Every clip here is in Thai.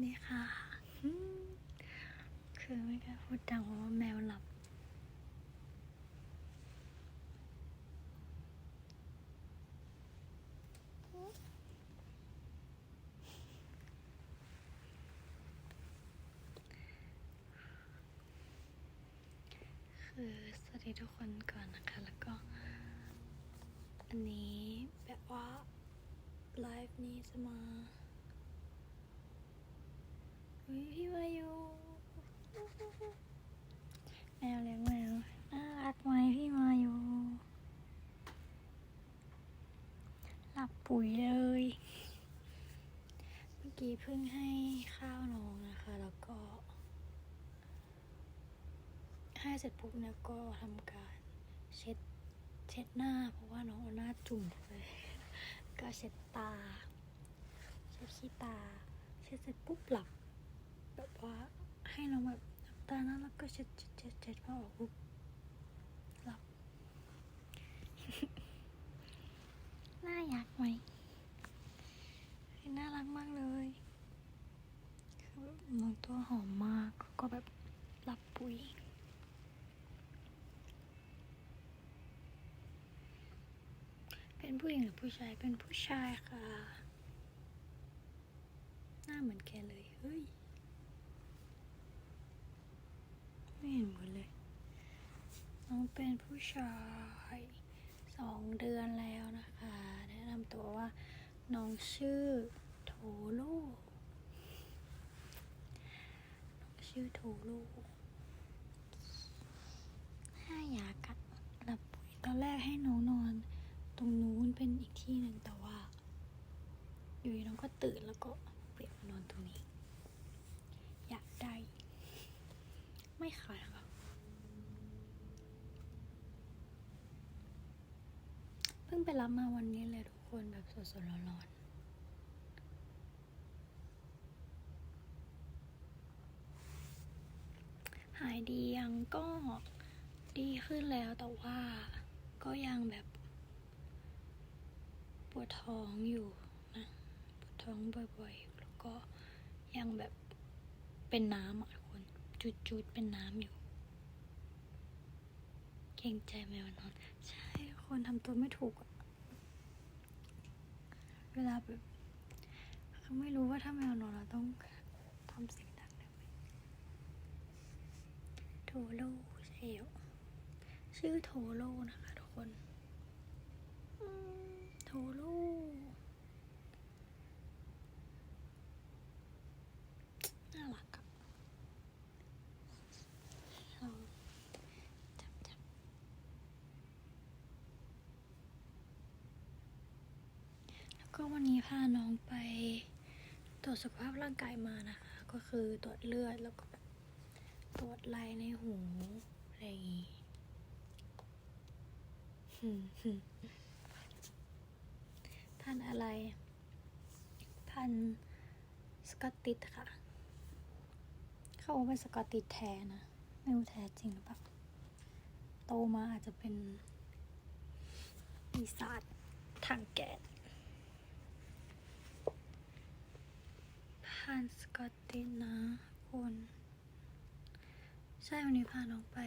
นี่ค่ะ คือไม่กล้าพูดดังเพราะว่าแมวหลับ คือสวัสดีทุกคนก่อนนะคะ แล้วก็ อันนี้แบบว่า ไลฟ์นี้จะมา เฮ้ยพี่วายุแมวเลี้ยงแมวน่ารักไหมพี่มายุหลับปุ๋ยเลย เมื่อกี้เพิ่งให้ข้าวน้องนะคะ แล้วก็ให้เสร็จปุ๊บเนี่ยก็ทำการเช็ดเช็ดหน้า เพราะว่าน้องเอาหน้าจุ่มเลยก็เช็ดตา เช็ดขี้ตา เช็ดเสร็จปุ๊บหลับ แบบว่าให้น้องแบบหลับตานะแล้วก็เช็ดเช็ดเช็ดเช็ดพอออกปุ๊บหลับน่าอยักไหมน่ารักมากเลย คือแบบน้องตัวหอมมากก็แบบหลับปุ๋ยเป็นผู้หญิงหรือผู้ชาย เป็นผู้ชายค่ะ หน้าเหมือนแกเลย เฮ้ย ไม่ เห็นเหมือนเลย น้องเป็นผู้ชายสองเดือนแล้วนะคะ แนะนำตัวว่า น้องชื่อโทโร่น้องชื่อโทโร่ห้าอยากัดหลับปุ๋ยตอนแรกให้น้องนอน ตรงนู้นเป็นอีกที่หนึ่งแต่ว่า อยู่น้องก็ตื่นแล้วก็เปลี่ยนนอนตรงนี้ อยากได้ ไม่ขายครับเพิ่งไปรับมาวันนี้เลยทุกคนแบบสดๆร้อนๆ หายดียังก็ดีขึ้นแล้วแต่ว่าก็ยังแบบปวดท้องอยู่นะปวดท้องบ่อยๆ แล้วก็ยังแบบเป็นน้ำอะ จุดๆเป็นน้ำอยู่ เกรงใจแมวนอน ใช่ คนทำตัวไม่ถูก เวลาแบบคือไม่รู้ว่าถ้าแมวนอนเราต้องทำเสียงดังได้ไหมโทโร่ใช่เหรอชื่อโทโร่นะคะทุกคนโทโร่น่ารักอะลองจับจับแล้วก็วันนี้พาน้องไปต รวจสุขภาพร่างกายมานะคะ ก็คือตรวจเลือดแล้วก็แบบตรวจไรในหูอะไรอย่างงี้หืมหืมพันอะไร พันสกอตติชค่ะ เขาบอกว่าเป็นสกอตติชแท้นะ ไม่รู้แท้จริงหรือเปล่า โตมาอาจจะเป็นปีศาจทางแกน่านสกอตตินนะคุณ ใช่วันนี้พาน้องไป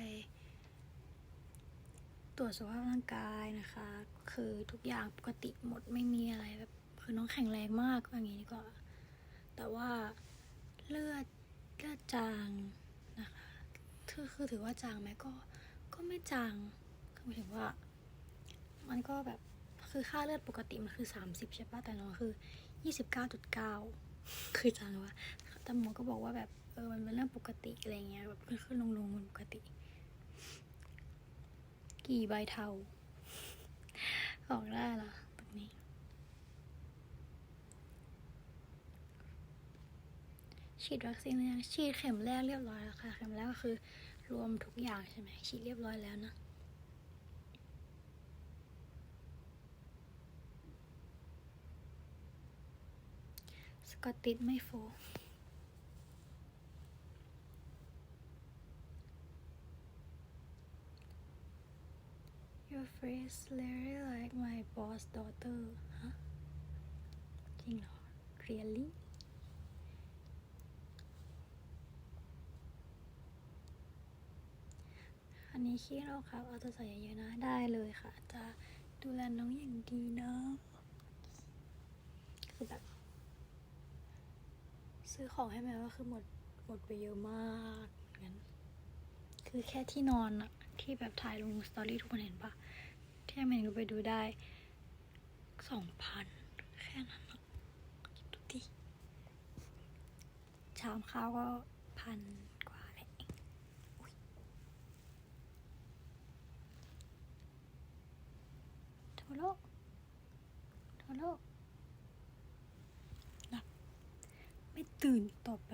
ตรวจสุขภาพร่างกายนะคะ คือทุกอย่างปกติหมดไม่มีอะไรแบบคือน้องแข็งแรงมากอย่างนี้ดีกว่า แต่ว่าเลือดเลือดจางนะคะคือคือถือว่าจางไหมก็ก็ไม่จางคือหมายถึงว่า มันก็แบบคือค่าเลือดปกติมันคือ 30 ใช่ปะแต่น้องคือ 29.9 คือจางวะแต่หมอก็บอกว่าแบบเออมันเป็นเรื่องปกติอะไรเงี้ยแบบขึ้นขึ้นลงลงมันปกติ กี่ใบเทาออกได้เหรอตรงนี้ ฉีดวัคซีนหรือยังฉีดเข็มแรกเรียบร้อยแล้วค่ะ เข็มแรกก็คือรวมทุกอย่างใช่ไหมฉีดเรียบร้อยแล้วนะ ก็ติดไม่โฟ Your face really like my boss daughter ฮะจริงเหรอ Really อันนี้ขี้เราครับ เอาตัวใส่เยอะนะ ได้เลยค่ะ จะดูแลน้องอย่างดีเนาะคือแบบ ซื้อของให้แมวก็คือหมดหมดไปเยอะมากงั้น คือแค่ที่นอนอะที่แบบถ่ายลงสตอรี่ทุกคนเห็นปะที่แม่เองก็ไปดูได้สองพันแค่นั้นนะคิดดูดิชามข้าวก็พันกว่าแหละอุ๊ยโทโร่โทโร่หลับไม่ ตื่นต่อไป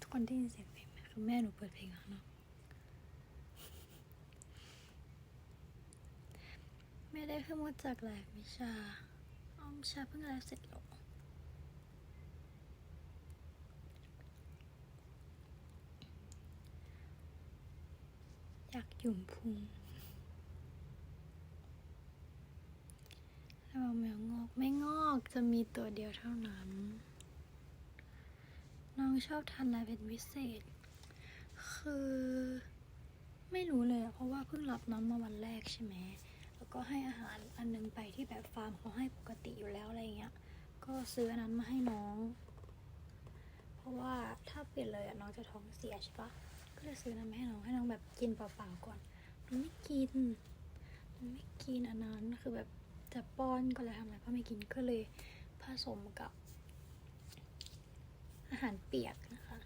ทุกคนได้ยินเสียงเพลงไหมคือแม่หนูเปิดเพลงข้างนอกไม่ได้เพิ่งมาจากไลฟ์วิชาอ้อมชาเพิ่งไลฟ์เสร็จหรออยากหยุ่มพุง แล้วเอาแมวงอกไม่งอกจะมีตัวเดียวเท่านั้น น้องชอบทานอะไรเป็นพิเศษ คือ ไม่รู้เลย เพราะว่าเพิ่งรับน้องมาวันแรกใช่ไหมแล้วก็ให้อาหารอันนึงไปที่แบบฟาร์มเขาให้ปกติอยู่แล้วอะไรเงี้ย ก็ซื้ออันนั้นมาให้น้อง เพราะว่าถ้าเปลี่ยนเลยน้องจะท้องเสียใช่ปะก็เลยซื้อนั้นมาให้น้องให้น้องแบบกินเปล่าๆก่อนน้องไม่กินน้องไม่กินอันนั้นคือแบบ จะป้อนก็เลยทำอะไรก็ไม่กินก็เลยผสมกับ อาหารเปียกนะคะ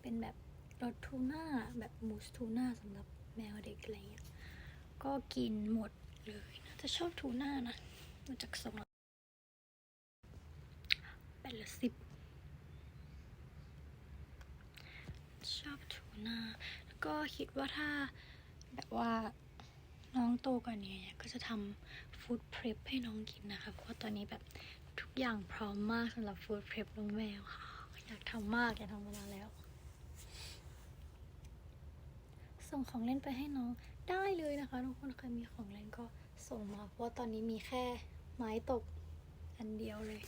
เป็นแบบรสทูน่าแบบมูสทูน่าสำหรับแมวเด็กอะไรเงี้ยก็กินหมดเลยนะจะชอบทูน่านะดูจากทรงแล้วแปดละสิบชอบทูน่าแล้วก็คิดว่าถ้าแบบว่าน้องโตกว่านี้เนี่ยก็จะทำ ฟู้ดเพรพให้น้องกินนะคะ เพราะว่าตอนนี้แบบทุกอย่างพร้อมมากสำหรับฟู้ดเพรพน้องแมวค่ะ อยากทำมากอยากทำมานานแล้ว ส่งของเล่นไปให้น้องได้เลยนะคะทุกคนใครมีของเล่นก็ส่งมา เพราะว่าตอนนี้มีแค่ไม้ตกอันเดียวเลย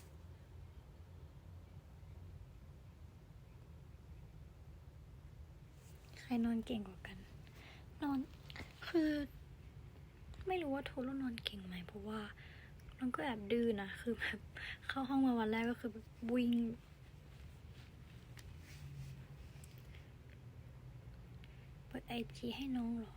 ใครนอนเก่งกว่ากัน นอนคือ ไม่รู้ว่าโทรนอนเก่งไหมเพราะว่าน้องก็แอบดื้อนะคือแบบเข้าห้องมาวันแรกก็คือแบบวิ่งเปิดไอจีให้น้องหรอ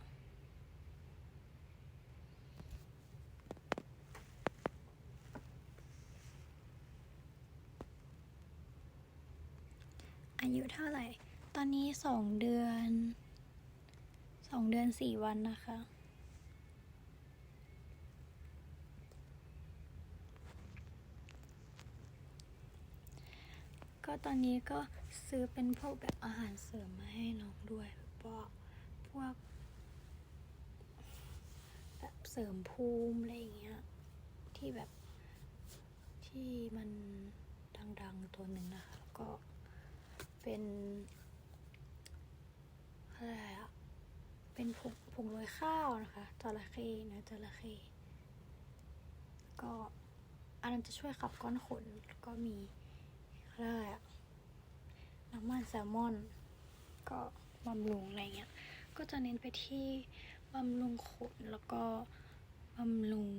อายุเท่าไหร่ ตอนนี้สองเดือนสองเดือนสี่วันนะคะ ก็ ตอนนี้ก็ซื้อเป็นพวกแบบอาหารเสริมมาให้น้องด้วยแบบว่าพวก แบบเสริมภูมิอะไรอย่างเงี้ยที่แบบที่มันดังๆตัวหนึ่งนะคะแล้วก็เป็นอะไรอะเป็นผงผงโรยข้าวนะคะจระเข้เนื้อจระเข้ก็อันนั้นจะช่วยขับก้อนขนแล้วก็มีอะไรอะ น้ำมันแซลมอน ก็บำรุงอะไรเงี้ย ก็จะเน้นไปที่บำรุงขนแล้วก็บำรุง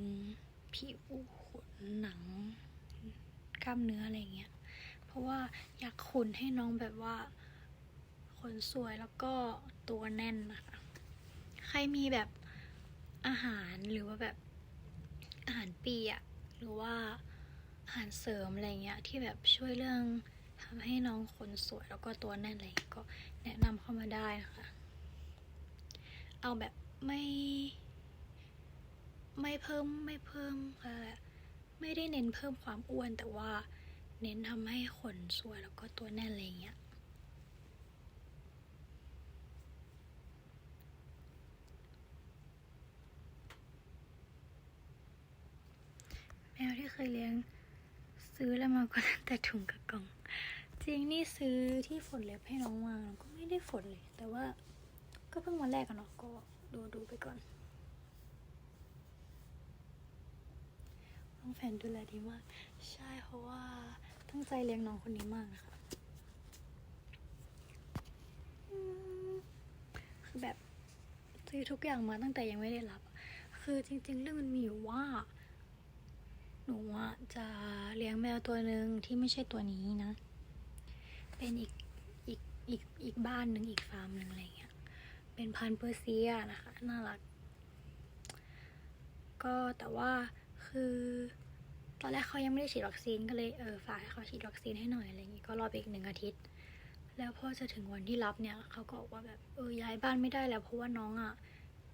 ผิวขนหนัง กล้ามเนื้ออะไรเงี้ย เพราะว่าอยากขนให้น้องแบบว่า ขนสวยแล้วก็ตัวแน่นนะคะ ใครมีแบบอาหารหรือว่าแบบอาหารเปียกหรือว่าอาหารเสริมอะไรเงี้ยที่แบบช่วยเรื่อง ทำให้น้องขนสวยแล้วก็ตัวแน่นอะไรก็แนะนำเข้ามาได้นะคะ เอาแบบไม่ ไม่เพิ่มไม่เพิ่มอะไรอะไม่ได้เน้นเพิ่มความอ้วนแต่ว่าเน้นทำให้ขนสวยแล้วก็ตัวแน่นอะไรเงี้ย แมวที่เคยเลี้ยงซื้อแล้วมาก็ตั้งแต่ถุงกับกล่อง จริงนี่ซื้อที่ฝนเล็บให้น้องมาก็ไม่ได้ฝนเลย แต่ว่าก็เพิ่งมาแรกกันเนาะก็ดูดูไปก่อนน้องแฟนดูแลดีมาก ใช่เพราะว่าตั้งใจเลี้ยงน้องคนนี้มากนะคะคือแบบซื้อทุกอย่างมาตั้งแต่ยังไม่ได้รับ คือจริง ๆ เรื่องมันมีอยู่ว่า หนูจะเลี้ยงแมวตัวหนึ่งที่ไม่ใช่ตัวนี้นะ เป็นอีกอีกอีกอีกบ้านหนึ่งอีกฟาร์มหนึ่งอะไรเงี้ย เป็นพันเปอร์เซียนะคะ น่ารัก ก็แต่ว่าคือตอนแรกเขายังไม่ได้ฉีดวัคซีนก็เลยเออฝากให้เขาฉีดวัคซีนให้หน่อยอะไรอย่างงี้ก็รอไปอีกหนึ่งอาทิตย์ แล้วพอจะถึงวันที่รับเนี่ยเขาก็บอกว่าแบบเออย้ายบ้านไม่ได้แล้วเพราะว่าน้องอะ่ะ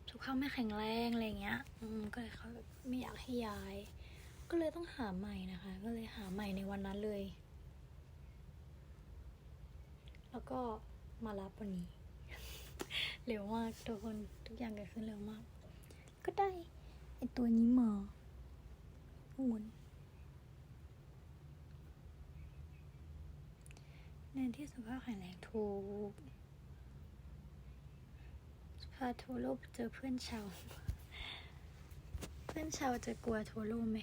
สุขภาพไม่แข็งแรงอะไรเงี้ย อืมก็เลยเขาแบบไม่อยากให้ย้าย ก็เลยต้องหาใหม่นะคะ ก็เลยหาใหม่ในวันนั้นเลย แล้วก็มารับวันนี้ เร็วมากทุกคนทุกอย่างเกิดขึ้นเร็วมาก ก็ได้ไอตัวนี้มาหุ่นเน้นที่สุขภาพแข็งแรงถูกพาโทโร่ไปเจอเพื่อนชาว เพื่อนชาวจะกลัวโทโร่ไหม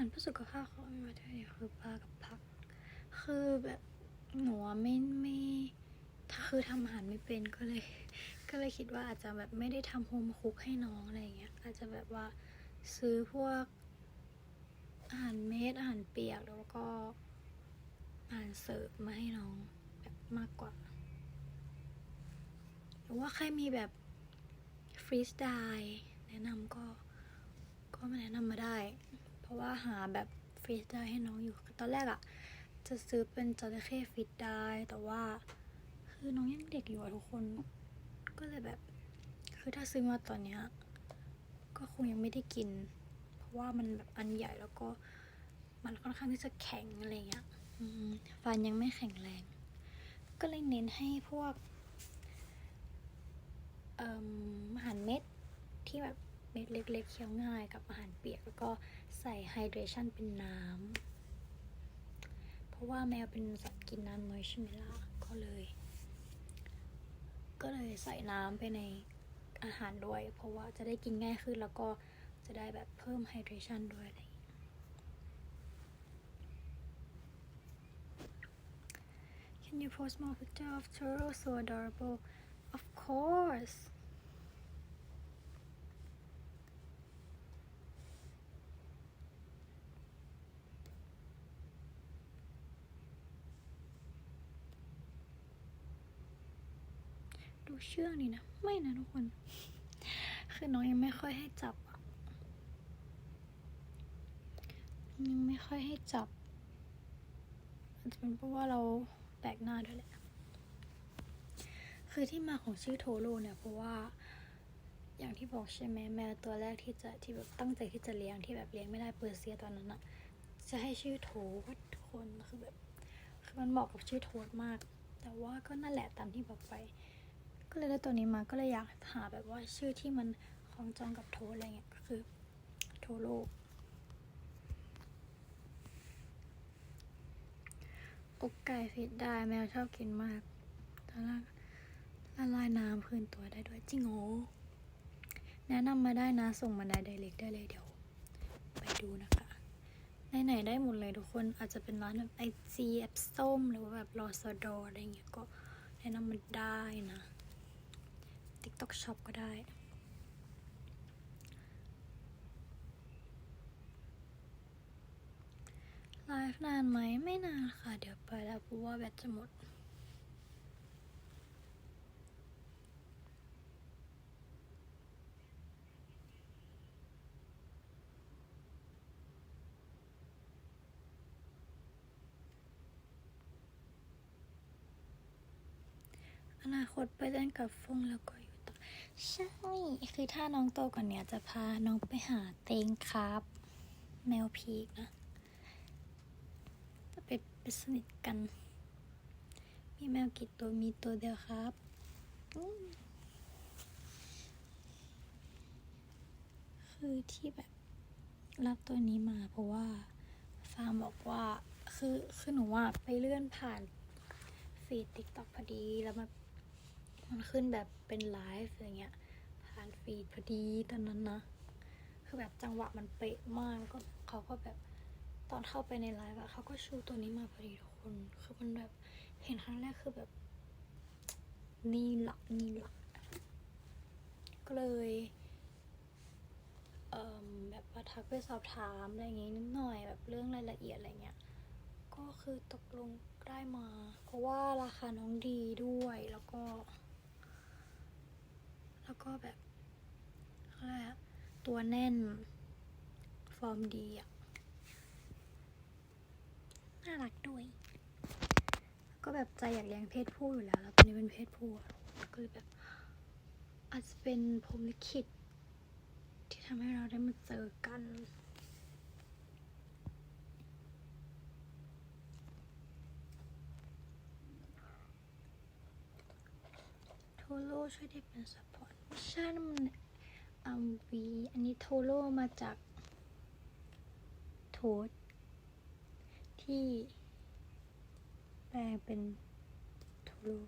อ่านผู้สุขภาพเขามาได้คือปลากับผัก คือแบบหนูอะไม่ไม่ถ้าคือทำอาหารไม่เป็นก็เลย ก็เลยคิดว่าอาจจะแบบไม่ได้ทำโฮมคุกให้น้องอะไรเงี้ยอาจจะแบบว่าซื้อพวกอาหารเม็ดอาหารเปียกแล้วก็อาหารเสิร์ฟมาให้น้องแบบมากกว่าหรือว่าใครมีแบบฟรีสไตล์แนะนำก็ก็มาแนะนำมาได้ ราะว่าหาแบบฟรีสได้ให้น้องอยู่ ตอนแรกอะ่ะจะซื้อเป็นจระเข้ฟิตได้ แต่ว่า คือน้องยังเด็กอยู่อะทุกคน ก็เลยแบบ คือถ้าซื้อมาตอนเนี้ย ก็คงยังไม่ได้กิน เพราะว่ามันแบบอันใหญ่แล้วก็ มันค่อนข้างที่จะแข็งอะไรเงี้ยฟันยังไม่แข็งแรง ก็เลยเน้นให้พวกอาหารเม็ดที่แบบ เม็ดเล็ก ๆ เคี้ยวง่ายกับอาหารเปียก แล้วก็ใส่ไฮเดรชันเป็นน้ำ เพราะว่าแมวเป็นสัตว์กินน้ำน้อยใช่ไหมล่ะก็เลย ก็เลยใส่น้ำไปในอาหารด้วย เพราะว่าจะได้กินง่ายขึ้นแล้วก็จะได้แบบเพิ่มไฮเดรชันด้วยอะไรอย่าง Can you post more picture of Toro so adorable Of course ดู เชื่องนี่นะ ไม่นะทุกคน คือน้องยังไม่ค่อยให้จับอะยังไม่ค่อยให้จับอาจจะเป็นเพราะว่าเราแปลกหน้าด้วยแหละ คือที่มาของชื่อโทโร่เนี่ยเพราะว่าอย่างที่บอกใช่ไหมแมวตัวแรกที่จะที่แบบตั้งใจที่จะเลี้ยงที่แบบเลี้ยงไม่ได้เปอร์เซียตอนนั้นอะจะให้ชื่อโทว่าทุกคนคือแบบคือมันเหมาะกับชื่อโทษมาก แต่ว่าก็นั่นแหละตามที่บอกไป ก็เลยได้ตัวนี้มาก็เลยอยากหาแบบว่าชื่อที่มันคล้องจองกับโทอะไรเงี้ยก็คือโทโร่อกไก่ฟิตได้แมวชอบกินมากตอนแรกละลายน้ำพื้นตัวได้ด้วยจริงโอแนะนำมาได้นะส่งมาในไดเรกได้เลยเดี๋ยว ไปดูนะคะไหนๆได้หมดเลยทุกคนอาจจะเป็นร้านแบบไอจีแอปส้มหรือว่าแบบรอสดออะไรเงี้ยก็แนะนำมันได้นะ TikTok Shop ก็ได้ ไลฟ์นานไหมไม่นานค่ะ เดี๋ยวไปแล้วพราะว่าแบตจะหมดอนาคตไปเล่นกับฟงแล้วก็ ใช่ คือถ้าน้องโตกว่านี้จะพาน้องไปหาเตงครับ แมวพีกนะ จะไปไปสนิทกัน มีแมวกี่ตัวมีตัวเดียวครับคือที่แบบรับตัวนี้มาเพราะว่าฟาร์มบอกว่า คือคือหนูว่าไปเลื่อนผ่านฟีดติ๊กต็อกพอดีแล้วมัน มันขึ้นแบบเป็นไลฟ์อะไรเงี้ย ผ่านฟีดพอดีตอนนั้นนะ คือแบบจังหวะมันเป๊ะมากก็เขาก็แบบตอนเข้าไปในไลฟ์อะเขาก็ชูตัวนี้มาพอดีทุกคน คือมันแบบเห็นครั้งแรกคือแบบ นี่หลักนี่หลักก็เลยเอ่อแบบว่าทักไปสอบถามอะไรอย่างงี้นิดหน่อยแบบเรื่องรายละเอียดอะไรเงี้ย ก็คือตกลงได้มา เพราะว่าราคาน้องดีด้วยแล้วก็ แล้วก็แบบอะไรอะตัวแน่น ฟอร์มดีอะน่ารักด้วย ก็แบบใจอยากเลี้ยงเพศผู้อยู่แล้ว แล้วตอนนี้เป็นเพศผู้ก็เลยแบบอาจจะเป็นพรหมลิขิตที่ทำให้เราได้มาเจอกันโทโร่ช่วยได้เป็นซัพพอร์ตไม่ ใช่นั่นมันอัมวีอันนี้โทโร่มาจากโทษที่แปลงเป็นโทโร่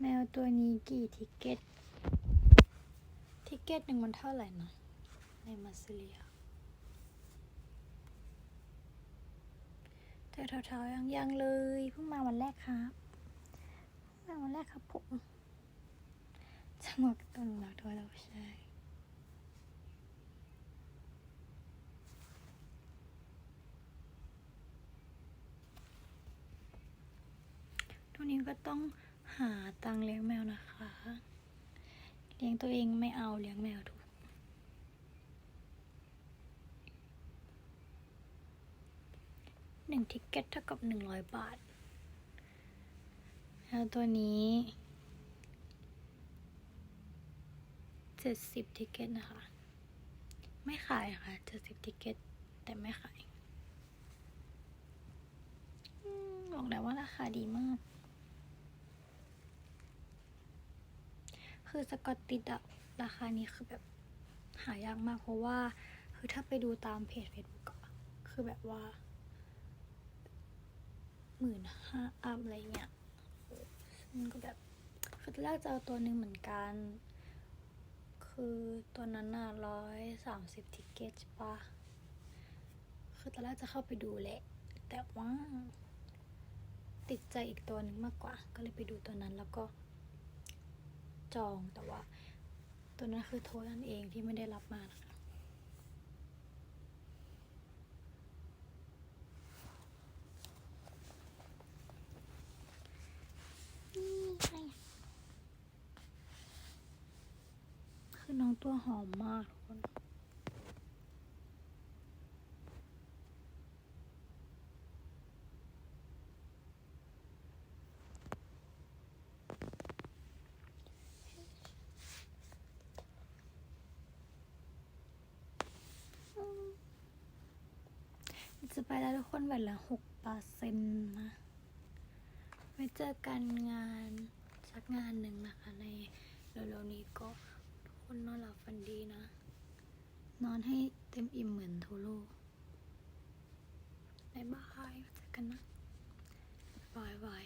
แมวตัวนี้กี่ทิกเก็ต ทิกเก็ตหนึ่งมันเท่าไหร่นะ ในมาซิเลียแต่เท้าๆยังยังเลยเพิ่งมาวันแรกครับเพิ่งมาวันแรกครับผม จังหวะต้นหลักด้วยเราใช่ทุกนี้ก็ต้องหาตังเลี้ยงแมวนะคะ เลี้ยงตัวเองไม่เอาเลี้ยงแมวถูกหนึ่งทิกเก็ตเท่ากับหนึ่งร้อยบาท แล้วตัวนี้ เจ็ดสิบทิเก็ตนะคะ ไม่ขายค่ะเจ็ดสิบทิเก็ตแต่ไม่ขายบอกแล้วว่าราคาดีมาก คือสกอตติดอะราคานี้คือแบบหายากมากเพราะว่า คือถ้าไปดูตามเพจเฟซบุ๊กอะคือแบบว่าหมื่นห้าอัพอะไรเงี้ยมันก็แบบคือแรกจะเอาตัวหนึ่งเหมือนกัน คือตัวนั้นน่ะร้อยสามสิบทิเกตใช่ปะคือตอนแรกจะเข้าไปดูแหละ แต่ว่า ติดใจอีกตัวหนึ่งมากกว่า ก็เลยไปดูตัวนั้นแล้วก็ จองแต่ว่า ตัวนั้นคือโทรนั่นเองที่ไม่ได้รับมานะคะ นี่ไงคือน้อง ตัวหอมมากทุกคน จะไปแล้วทุกคนแบบละหกเปอร์เซ็นต์นะไว้เจอกันงานสักงานหนึ่งนะคะในเร็วๆนี้ก็ คนนอนหลับฝันดีนะ นอนให้เต็มอิ่มเหมือนโทโร่บายบายเจอกันนะบายบาย